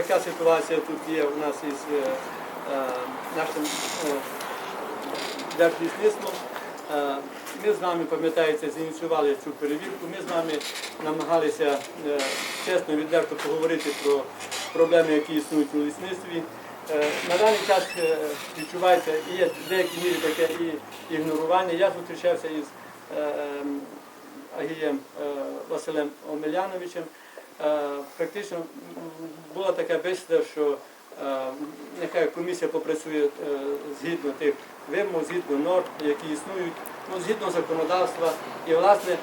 яка ситуація тут є у нас із е, е, нашим е, держлісництвом. Ми з вами, пам'ятаєте, зініціювали цю перевірку. Ми з вами намагалися чесно відверто поговорити про проблеми, які існують у лісництві. На даний час відчувається і є в деякій мірі таке і ігнорування. Я зустрічався із ем, Агієм Василем Омеляновичем. Е, Практично була така бесіда, що е, нехай комісія попрацює е, згідно тих вимог, згідно норм, які існують, ну, згідно законодавства, і власне,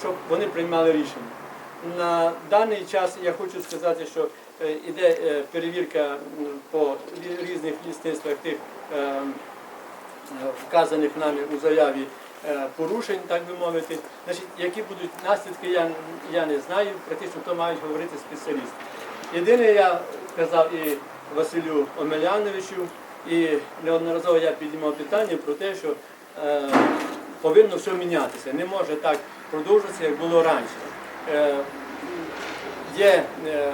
щоб вони приймали рішення. На даний час я хочу сказати, що е, іде е, перевірка по різних лісництвах тих е, е, вказаних нами у заяві порушень, так би мовити. Значить, які будуть наслідки, я, я не знаю, практично то мають говорити спеціалісти. Єдине, я казав і Василю Омеляновичу, і неодноразово я піднімав питання про те, що е, повинно все мінятися. Не може так продовжуватися, як було раніше. Е, є е,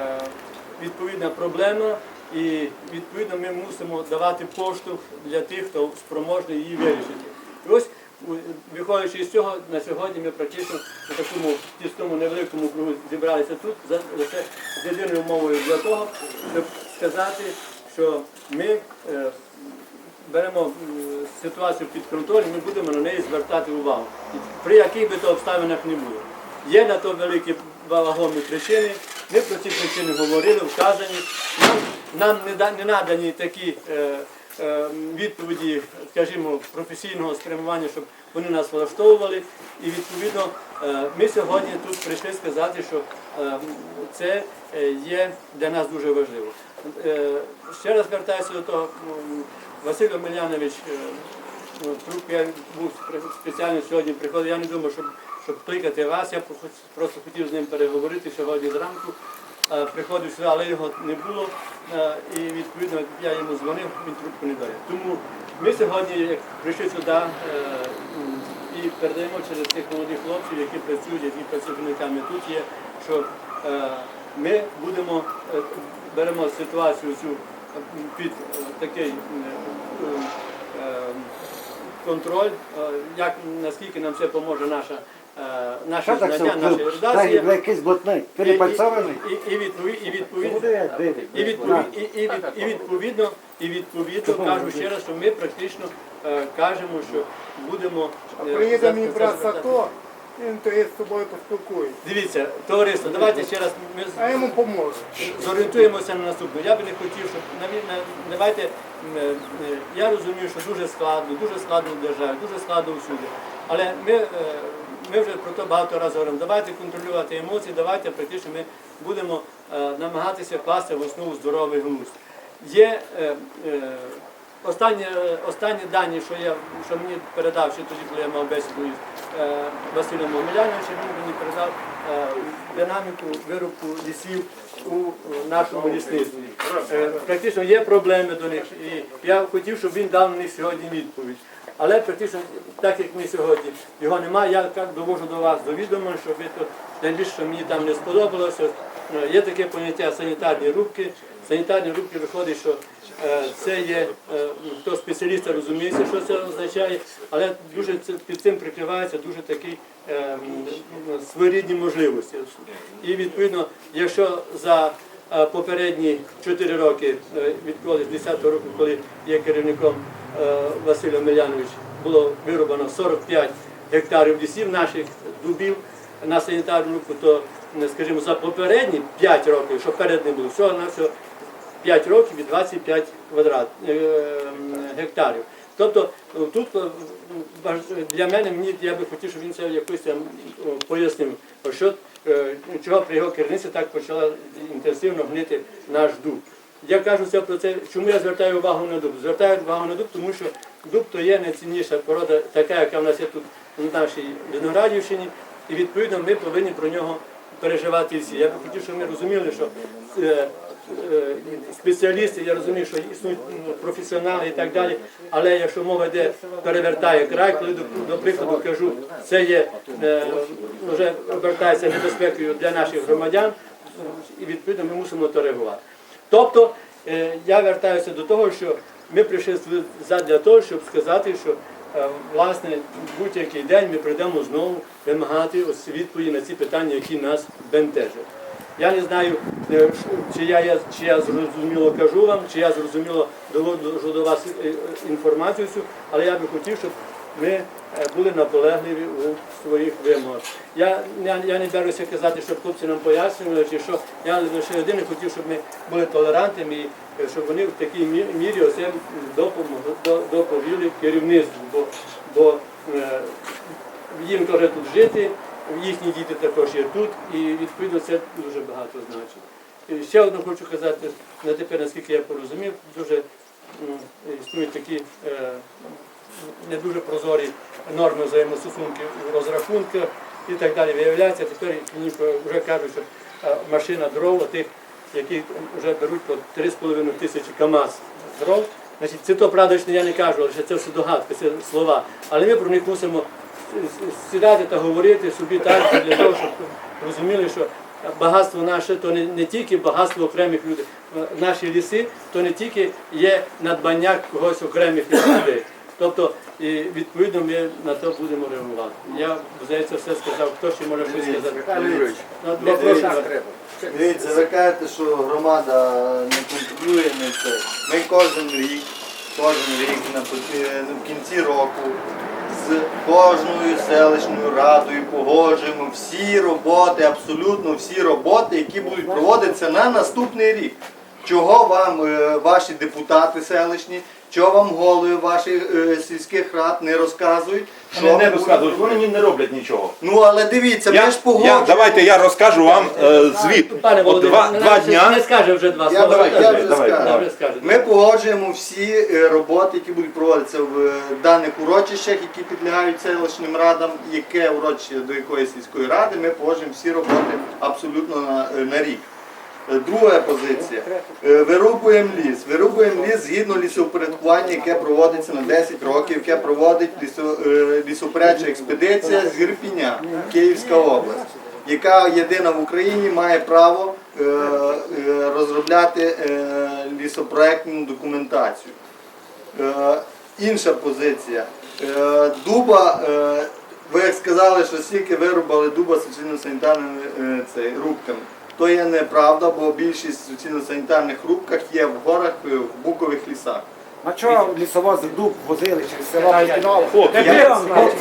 відповідна проблема, і відповідно ми мусимо давати поштовх для тих, хто спроможний її вирішити. І ось, виходячи з цього, на сьогодні ми практично на такому тісному невеликому кругу зібралися тут за, лише з єдиною мовою для того, щоб сказати, що ми е, беремо ситуацію під контроль, ми будемо на неї звертати увагу. При яких би то обставинах не було. Є на то великі вагомі причини. Ми про ці причини говорили, вказані. Нам, нам не, не надані такі е, відповіді, скажімо, професійного спрямування, щоб вони нас влаштовували. І відповідно е, ми сьогодні тут прийшли сказати, що е, це е, є для нас дуже важливо. Е, Ще раз звертаюся до того, Василь Омелянович, е, ну, я був спеціально сьогодні приходив, я не думав, щоб, щоб кликати вас, я просто хотів з ним переговорити сьогодні зранку. Е, Приходив сюди, але його не було. Е, І відповідно я йому дзвонив, він трубку не дає. Тому ми сьогодні як прийшли сюди е, і передаємо через тих молодих хлопців, які працюють, які працівниками тут є, що ми будемо беремо ситуацію цю під такий контроль, як наскільки нам це поможе наша, наші Що знання, наша. Так, якийсь блатний, перепальцований. І, відповідно, і відповідно кажу ще раз, що ми практично е, кажемо, що будемо. е, Приїде мій брат Сато, він то є з тобою поспілкується. Дивіться, товариство, давайте ще раз ми А йому зорієнтуємося на наступне. Я би не хотів, щоб давайте. е, е, Я розумію, що дуже складно, дуже складно в державі, дуже складно всюди. Але ми, е, ми вже про це багато разів говоримо. Давайте контролювати емоції, давайте практично ми будемо е, намагатися класти в основу здоровий глузд. Є е, е, останні, останні дані, що я що мені передав ще тоді, коли я мав бесіду із е, Василем Омеляновичем, він мені передав е, динаміку вирубку лісів у е, нашому лісництві. Е, Практично є проблеми до них, і я хотів, щоб він дав них сьогодні відповідь. Але практично, так як ми сьогодні його немає, я довожу до вас до відома, що ви то найбільше, що мені там не сподобалося. е, Є таке поняття санітарні рубки. Санітарні рубки виходить, що е, це є, е, хто спеціаліст розуміється, що це означає, але дуже це- під цим прикривається дуже такий е, своєрідні можливості. І відповідно, якщо за е, попередні 4 роки, е, відколи з 10 року, коли є керівником е, Василь Омелянович, було вирубано 45 гектарів лісів наших дубів на санітарну руку, то, скажімо, за попередні 5 років, що перед ним було, всього на всього 5 років і 25 квадрат е, гектарів. Тобто е, тут е, для мене мені я би хотів, щоб він це якось там о, пояснив, що е, чого при його керівництві так почала інтенсивно гнити наш дуб. Я кажу це про це, чому я звертаю увагу на дуб? Звертаю увагу на дуб, тому що дуб то є найцінніша порода, така, яка в нас є тут на нашій Виноградівщині, і відповідно ми повинні про нього переживати всі. Я би хотів, щоб ми розуміли, що спеціалісти, я розумію, що існують професіонали і так далі, але якщо мова йде перевертає край, коли до, прикладу кажу, це є е, вже обертається небезпекою для наших громадян. і відповідно ми мусимо то реагувати. Тобто е, я вертаюся до того, що ми прийшли для того, щоб сказати, що е, власне будь-який день ми прийдемо знову вимагати відповіді на ці питання, які нас бентежать. Я не знаю, е, чи я, чи я зрозуміло кажу вам, чи я зрозуміло доводжу до вас е, е, інформацію, цю, але я би хотів, щоб ми були наполегливі у своїх вимогах. Я, я, я не беруся казати, щоб хлопці нам пояснювали, чи що. Я лише єдине хотів, щоб ми були толерантними, і щоб вони в такій мірі оце доповіли керівництву. Бо, бо їм теж тут жити, їхні діти також є тут, і відповідно це дуже багато значить. І ще одне хочу казати, на тепер, наскільки я порозумів, дуже існують такі е, не дуже прозорі норми взаємостосунків у розрахунках і так далі. Виявляється, тепер мені вже кажуть, що е, машина дров, тих, які вже беруть по 3,5 тисячі КАМАЗ дров. Значить, це то правда, що я не кажу, лише це все догадки, це слова. Але ми про них мусимо сідати та говорити собі так, для того, щоб розуміли, що багатство наше то не, не тільки багатство окремих людей. Наші ліси то не тільки є надбання когось окремих людей. Тобто, і відповідно ми на то будемо реагувати. Я здається, все сказав. Хто ще може щось сказати? Прошу. Дивіться, ви кажете, що громада не контролює не це. Ми кожен рік, кожен рік на в кінці року з кожною селищною радою погоджуємо всі роботи, абсолютно всі роботи, які будуть проводитися на наступний рік. Чого вам е, ваші депутати селищні, чого вам голови ваших е, сільських рад не розказують? Вони не розказують, вони ні- не роблять нічого. Ну але дивіться, ми Я, ж погоджуємо. я, давайте я розкажу вам е, звіт. Пане От Володимире, два, два ще дня. не скаже вже два Я, слова. давай, я вже давай, скажу. Скажете. Ми погоджуємо всі е, роботи, які будуть проводитися в е, даних урочищах, які підлягають селищним радам, яке урочище до якоїсь сільської ради, ми погоджуємо всі роботи абсолютно на, е, на рік. Е, Друга позиція. Е, Вирубуємо ліс. Вирубуємо ліс згідно лісопорядкування, яке проводиться на 10 років, яке проводить е, лісопорядча експедиція з Ірпіня, Київська область, яка єдина в Україні має право розробляти лісопроектну документацію. Інша позиція. Дуба, ви як сказали, що стільки вирубали дуба суцільно-санітарними е, рубками. То є неправда, бо більшість суцільно-санітарних рубках є в горах, е, в букових лісах. А чого лісовози дуб возили через село Я,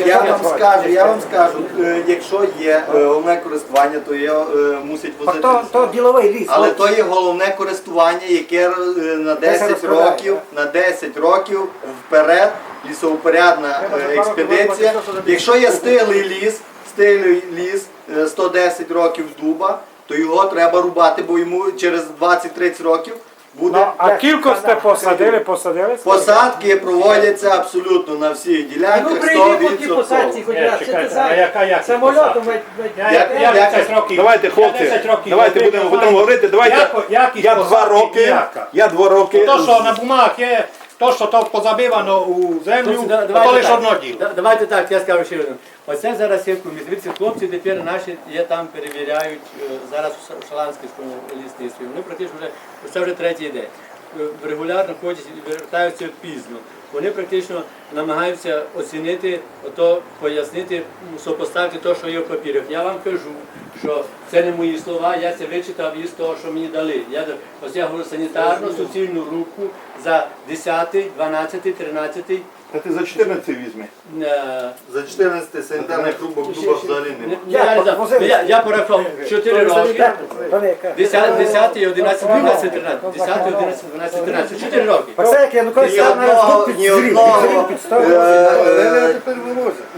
я вам скажу, я вам скажу, е, якщо є е, головне користування, то є, е, мусять А возити. то, то діловий ліс. Але то є головне користування, яке е, на 10 розкладає, років, на 10 років вперед лісоупорядна е, експедиція. Якщо є стиглий ліс, стиглий ліс е, 110 років дуба, то його треба рубати, бо йому через 20-30 років буде. Ну, а кілько сте посадили, посадили? Посадки проводяться абсолютно на всіх ділянках Ну прийди по тій 100%. посадці хоч раз. Що ти чекайте, а знаєш? яка якість Самольотом посадки? ведь- ведь- Я, Як- я, 10 років. Давайте, хлопці, я 10 років давайте будемо будемо говорити. Давайте яко- якість я два посадки роки. ніяка. Я два роки. То, що на бумагах є, то, що то позабивано у землю, да- то давайте лише так. одно діло. Да- Давайте так, я скажу ще один. Оце зараз сітку комісія. Хлопці тепер наші є там, перевіряють е, зараз у Ша- Шаланському лісництві. Вони практично вже це вже третій день. Е, Регулярно ходять і вертаються пізно. Вони практично намагаються оцінити, ото пояснити, сопоставити те, що є в папірах. Я вам кажу, що це не мої слова, я це вичитав із того, що мені дали. Я, ось я говорю санітарну суцільну руку за 10, 12, 13 Та ти за 14 візьми. е, За 14 санітарних рубок дуба взагалі немає. не- я. Ну, Я, я порахував 4 роки. То не яка. 10, 10, 11, 12, 13. 10, 11, 12, 13. 4 роки. Як Янукович Ні раз одного, ні одного, е, е,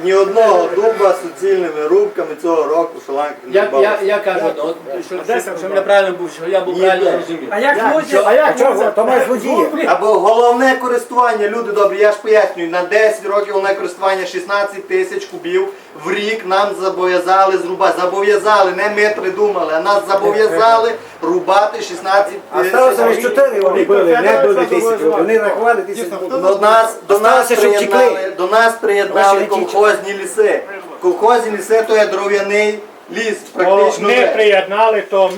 ні одного дуба з суцільними рубками цього року в Шаланках не Я, я, я кажу, одно, от, що, що, що мене правильно був, що я був правильно ні. зрозумів. А як можна? А як чого? То має злодії. Або головне користування, люди добрі, я ж пояснюю, на 10 років головне користування 16 тисяч кубів в рік нам зобов'язали зрубати. Зобов'язали, не ми придумали, а нас зобов'язали рубати 16 А сталося тисяч. чотири вони були, не були тисячі. Вони рахували тисячу. До нас, до нас Осталося, щоб приєднали, до нас приєднали Ваші колхозні ліси. Колхозні ліси то є дров'яний ліс, Бо практично. Ми приєднали, то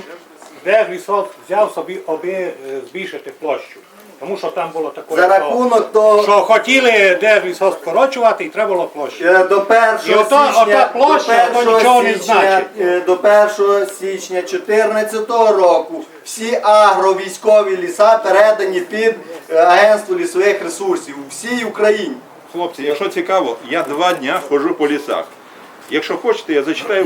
Держлісок взяв собі, аби е, збільшити площу. Тому що там було таке, За що, рахунок того, що хотіли Держлісок скорочувати і треба було площу. Е, До 1 І ото- січня, ота площа, до то нічого не січня, значить. е, до 1 січня 2014 року всі агровійськові ліса передані під е, Агентство лісових ресурсів у всій Україні. Хлопці, якщо цікаво, я два дня ходжу по лісах. Якщо хочете, я зачитаю